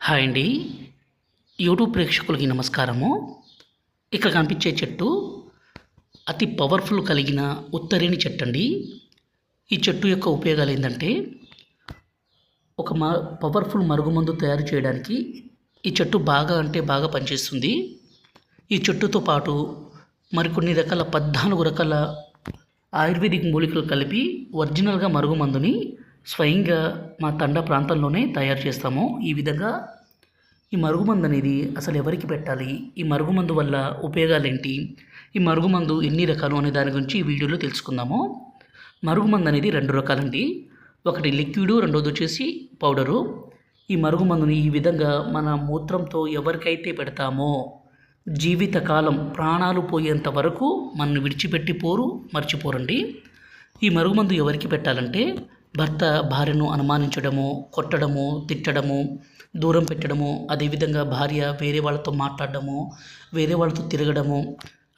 Hi అండి. YouTube ప్రేక్షకులకి నమస్కారము. ఇక్కడ కనిపించే చెట్టు అతి పవర్ఫుల్ కలిగిన ఉత్తరేణి చెట్టు అండి. ఈ చెట్టు యొక్క ఉపయోగాలు ఏంటంటే ఒక మ పవర్ఫుల్ మరుగుమందు తయారు చేయడానికి ఈ చెట్టు బాగా అంటే బాగా పనిచేస్తుంది. ఈ చెట్టుతో పాటు మరికొన్ని రకాల పద్నాలుగు రకాల ఆయుర్వేదిక్ మూలికలు కలిపి ఒరిజినల్గా మరుగుమందుని స్వయంగా మా తండ ప్రాంతంలోనే తయారు చేస్తాము. ఈ విధంగా ఈ మరుగుమందు అనేది అసలు ఎవరికి పెట్టాలి? ఈ మరుగుమందు వల్ల ఉపయోగాలు ఏంటి ఈ మరుగుమందు ఎన్ని రకాలు అనే దాని గురించి ఈ వీడియోలో తెలుసుకుందాము. మరుగుమందు అనేది రెండు రకాలండి. ఒకటి లిక్విడ్ రెండోది వచ్చేసి పౌడరు. ఈ మరుగుమందుని ఈ విధంగా మన మూత్రంతో ఎవరికైతే పెడతామో జీవితకాలం ప్రాణాలు పోయేంత వరకు మనల్ని విడిచిపెట్టి పోరు మర్చిపోరండి. ఈ మరుగుమందు ఎవరికి పెట్టాలంటే భర్త భార్యను అనుమానించడము కొట్టడము తిట్టడము దూరం పెట్టడము అదేవిధంగా భార్య వేరే వాళ్ళతో మాట్లాడడము వేరే వాళ్ళతో తిరగడము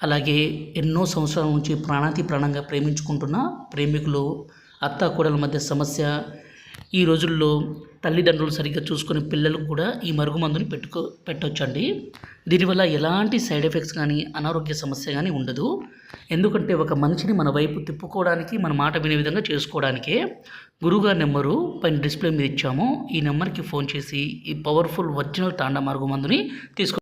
అలాగే ఎన్నో సంవత్సరాల నుంచి ప్రాణాతి ప్రాణంగా ప్రేమించుకుంటున్న ప్రేమికులు అత్త మధ్య సమస్య ఈ రోజుల్లో తల్లిదండ్రులు సరిగ్గా చూసుకునే పిల్లలు కూడా ఈ మరుగుమందుని పెట్టుకో పెట్టొచ్చండి. దీనివల్ల ఎలాంటి సైడ్ ఎఫెక్ట్స్ కానీ అనారోగ్య సమస్య కానీ ఉండదు. ఎందుకంటే ఒక మనిషిని మన వైపు తిప్పుకోవడానికి మన మాట వినే విధంగా చేసుకోవడానికే గురువుగారి నెంబరు పైన డిస్ప్లే మీద ఇచ్చాము. ఈ నెంబర్కి ఫోన్ చేసి ఈ పవర్ఫుల్ ఒరిజినల్ తాండా మరుగుమందుని తీసుకో